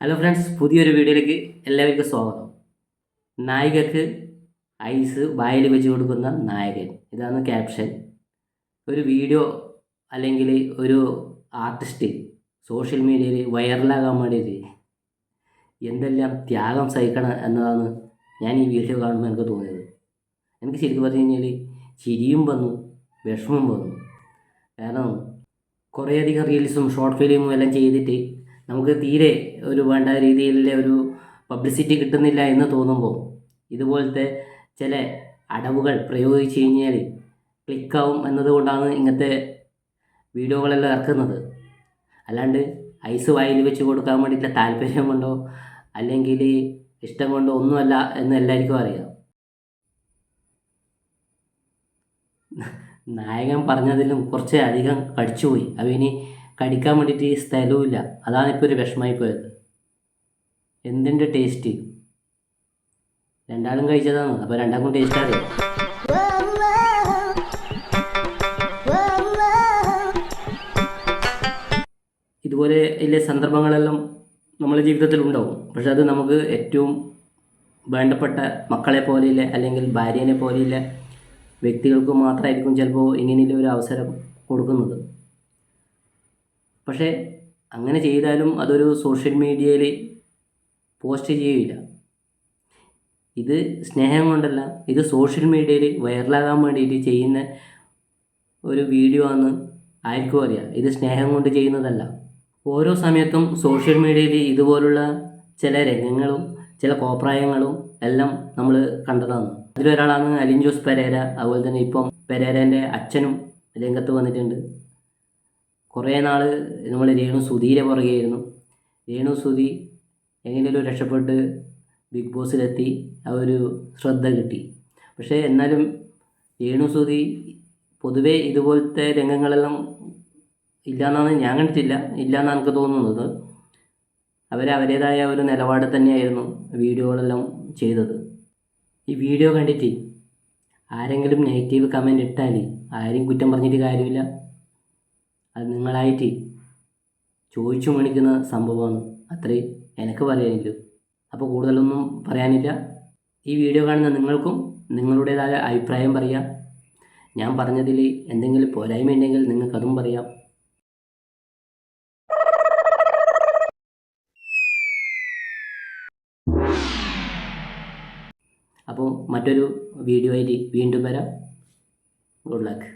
Hello friends പുതിയൊരു വീഡിയോയിലേക്ക് എല്ലാവർക്കും സ്വാഗതം. നായികക്ക് ഐസ് വായിൽ വെച്ച് കൊടുക്കുന്ന നായകൻ. ഇതാണ് ക്യാപ്ഷൻ. ഒരു വീഡിയോ അല്ലെങ്കിൽ ഒരു ആർട്ടിസ്റ്റ് സോഷ്യൽ മീഡിയയിൽ വൈറലാകാൻ വേണ്ടിയിട്ട് എന്തെല്ലാം ത്യാഗം സഹിക്കണം എന്നതാണ് ഞാൻ ഈ വീഡിയോ കാണുമ്പോൾ എനിക്ക് തോന്നിയത്. എനിക്ക് ശരിക്കും പറഞ്ഞു കഴിഞ്ഞാൽ ചിരിയും വന്നു. വിഷമം തോന്നും കാരണം കുറേയധികം റീൽസും ഷോർട്ട് ഫിലിമും എല്ലാം ചെയ്തിട്ട് നമുക്ക് തീരെ ഒരു വേണ്ട രീതിയിലുള്ള ഒരു പബ്ലിസിറ്റി കിട്ടുന്നില്ല എന്ന് തോന്നുമ്പോൾ ഇതുപോലത്തെ ചില അടവുകൾ പ്രയോഗിച്ച് കഴിഞ്ഞാൽ ക്ലിക്കാവും എന്നതുകൊണ്ടാണ് ഇങ്ങനത്തെ വീഡിയോകളെല്ലാം ഇറക്കുന്നത്. അല്ലാണ്ട് ഐസ് വായിൽ വെച്ച് കൊടുക്കാൻ വേണ്ടിയിട്ടുള്ള താല്പര്യം കൊണ്ടോ അല്ലെങ്കിൽ ഇഷ്ടം കൊണ്ടോ ഒന്നുമല്ല എന്ന് എല്ലാവർക്കും അറിയാം. നായകൻ പറഞ്ഞതിലും കുറച്ച് അധികം കടിച്ചുപോയി. അവന് കടിക്കാൻ വേണ്ടിയിട്ട് സ്ഥലവുമില്ല. അതാണ് ഇപ്പോൾ ഒരു വിഷമമായി പോയത്. എന്തിന്റെ ടേസ്റ്റ് രണ്ടാളും കഴിച്ചതാണ്. അപ്പോൾ രണ്ടാൾക്കും ടേസ്റ്റ് അറിയാം. ഇതുപോലെ വലിയ സന്ദർഭങ്ങളെല്ലാം നമ്മുടെ ജീവിതത്തിൽ ഉണ്ടാവും. പക്ഷെ അത് നമുക്ക് ഏറ്റവും വേണ്ടപ്പെട്ട മക്കളെ പോലെയില്ല അല്ലെങ്കിൽ ഭാര്യനെ പോലെയില്ല വ്യക്തികൾക്ക് മാത്രമായിരിക്കും ചിലപ്പോൾ ഇങ്ങനെയുള്ള ഒരു അവസരം കൊടുക്കുന്നത്. പക്ഷേ അങ്ങനെ ചെയ്താലും അതൊരു സോഷ്യൽ മീഡിയയിൽ പോസ്റ്റ് ചെയ്യില്ല ഇത് സ്നേഹം കൊണ്ടല്ല ഇത് സോഷ്യൽ മീഡിയയിൽ വൈറലാകാൻ വേണ്ടിയിട്ട് ചെയ്യുന്ന ഒരു വീഡിയോ ആണ് ആർക്കും അറിയാം. ഇത് സ്നേഹം കൊണ്ട് ചെയ്യുന്നതല്ല. ഓരോ സമയത്തും സോഷ്യൽ മീഡിയയിൽ ഇതുപോലുള്ള ചില രംഗങ്ങളും ചില കോപ്രായങ്ങളും എല്ലാം നമ്മൾ കണ്ടതാണ്. അതിലൊരാളാണ് അലിൻ ജോസ് പെരേര. അതുപോലെ തന്നെ ഇപ്പം പെരേരന്റെ അച്ഛനും രംഗത്ത് വന്നിട്ടുണ്ട്. കുറേ നാൾ നമ്മൾ രേണു സുധീരെ പുറകെയായിരുന്നു രേണു സുധി എങ്ങനെയും രക്ഷപ്പെട്ട് ബിഗ് ബോസിലെത്തി ആ ഒരു ശ്രദ്ധ കിട്ടി. പക്ഷേ എന്നാലും രേണു സുധി പൊതുവേ ഇതുപോലത്തെ രംഗങ്ങളെല്ലാം ഇല്ലയെന്നാണ് ഞാൻ കണ്ടിട്ടില്ല. ഇല്ലയെന്നാണ് എനിക്ക് തോന്നുന്നത്. അവർ അവരുടേതായ ഒരു നിലപാട് തന്നെയായിരുന്നു വീഡിയോകളെല്ലാം ചെയ്തത്. ഈ വീഡിയോ കണ്ടിട്ട് ആരെങ്കിലും നെഗറ്റീവ് കമന്റ് ഇട്ടാൽ ആരും കുറ്റം പറഞ്ഞിട്ട് കാര്യമില്ല. അത് നിങ്ങളായിട്ട് ചോദിച്ചു മേടിക്കുന്ന സംഭവമാണ്. അത്രേ എനിക്ക് പറയാനില്ല അപ്പോൾ കൂടുതലൊന്നും പറയാനില്ല. ഈ വീഡിയോ കാണുന്ന നിങ്ങൾക്കും നിങ്ങളുടേതായ അഭിപ്രായം പറയാം. ഞാൻ പറഞ്ഞതിൽ എന്തെങ്കിലും പോരായ്മ ഉണ്ടെങ്കിൽ നിങ്ങൾക്കതും പറയാം. മറ്റൊരു വീഡിയോ ആയിട്ട് വീണ്ടും വരാം. Good luck!